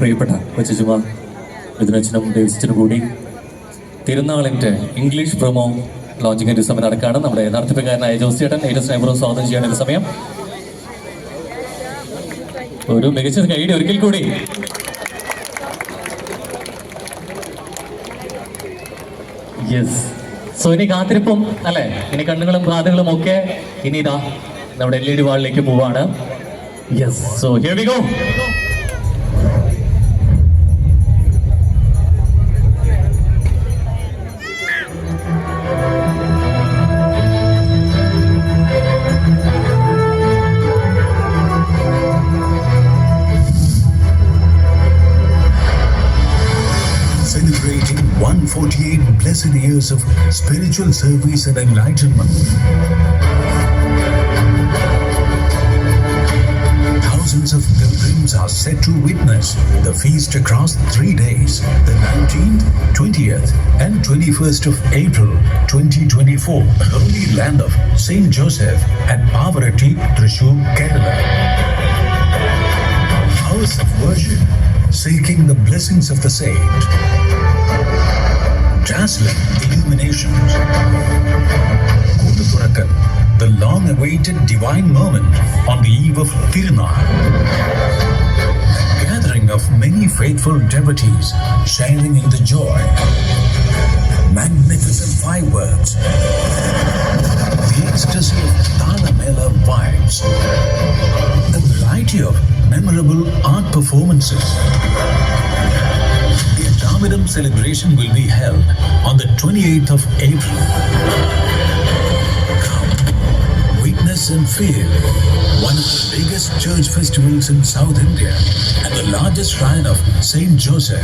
പ്രിയപ്പെട്ട കൊച്ചുമ മിഥുനച്ചനും ദേവസിച്ചനും കൂടി തിരുനാളിന്റെ ഇംഗ്ലീഷ് പ്രൊമോ ലോഞ്ചിങ് ഒരു സമയം നടക്കുകയാണ്. നമ്മുടെ നടത്തിപ്പുകാരനായ ജോസ് ചേട്ടൻ ഏറ്റവും സ്നേഹപൂർവം സ്വാഗതം ചെയ്യേണ്ട ഒരു സമയം. ഒരു മികച്ച കൈയുടെ ഒരിക്കൽ കൂടി. യെസ് സോ ഇനി കാത്തിരിപ്പും അല്ലെ? ഇനി കണ്ണുകളും കാതുകളും ഒക്കെ ഇനി ഇതാ നമ്മുടെ എൽ ഇ ഡി വാളിലേക്ക് പോവാണ്. Yes so here we go 148 blessed years of spiritual service and enlightenment. Thousands of pilgrims are set to witness the feast across three days the 19th, 20th, and 21st of April 2024, holy land of Saint Joseph at Pavarati, Thrissur, Kerala. Hours of worship seeking the blessings of the saint. Dazzling illuminations. The long awaited divine moment on the eve of Tirunal. Gathering of many faithful devotees sharing in the joy. Magnificent fireworks. The ecstasy of Talamela vibes a variety of memorable art performances. Dhamidam celebration will be held on the 28th of April. Come, witness and feel one of the biggest church festivals in South India and the largest shrine of Saint Joseph.